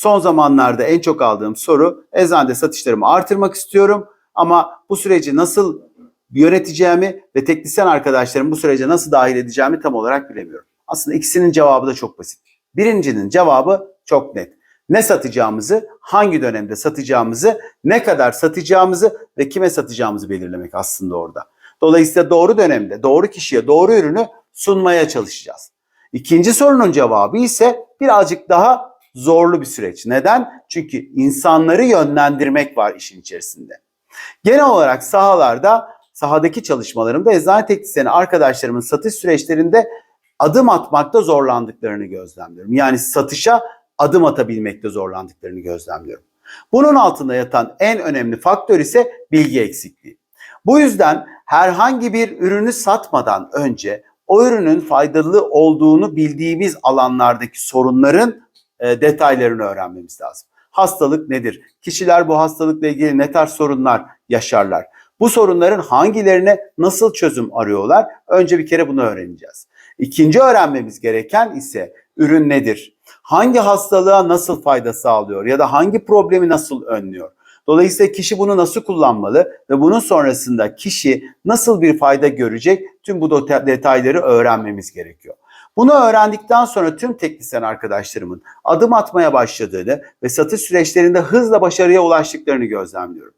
Son zamanlarda en çok aldığım soru eczanede satışlarımı artırmak istiyorum ama bu süreci nasıl yöneteceğimi ve teknisyen arkadaşlarımı bu sürece nasıl dahil edeceğimi tam olarak bilemiyorum. Aslında ikisinin cevabı da çok basit. Birincinin cevabı çok net. Ne satacağımızı, hangi dönemde satacağımızı, ne kadar satacağımızı ve kime satacağımızı belirlemek aslında orada. Dolayısıyla doğru dönemde, doğru kişiye doğru ürünü sunmaya çalışacağız. İkinci sorunun cevabı ise birazcık daha zorlu bir süreç. Neden? Çünkü insanları yönlendirmek var işin içerisinde. Genel olarak sahalarda, sahadaki çalışmalarımda eczane teknisyeni arkadaşlarımın satış süreçlerinde adım atmakta zorlandıklarını gözlemliyorum. Yani satışa adım atabilmekte zorlandıklarını gözlemliyorum. Bunun altında yatan en önemli faktör ise bilgi eksikliği. Bu yüzden herhangi bir ürünü satmadan önce o ürünün faydalı olduğunu bildiğimiz alanlardaki sorunların e, detaylarını öğrenmemiz lazım. Hastalık nedir? Kişiler bu hastalıkla ilgili ne tarz sorunlar yaşarlar? Bu sorunların hangilerine nasıl çözüm arıyorlar? Önce bir kere bunu öğreneceğiz. İkinci öğrenmemiz gereken ise ürün nedir? Hangi hastalığa nasıl fayda sağlıyor ya da hangi problemi nasıl önlüyor? Dolayısıyla kişi bunu nasıl kullanmalı ve bunun sonrasında kişi nasıl bir fayda görecek tüm bu detayları öğrenmemiz gerekiyor. Bunu öğrendikten sonra tüm teknisyen arkadaşlarımın adım atmaya başladığını ve satış süreçlerinde hızla başarıya ulaştıklarını gözlemliyorum.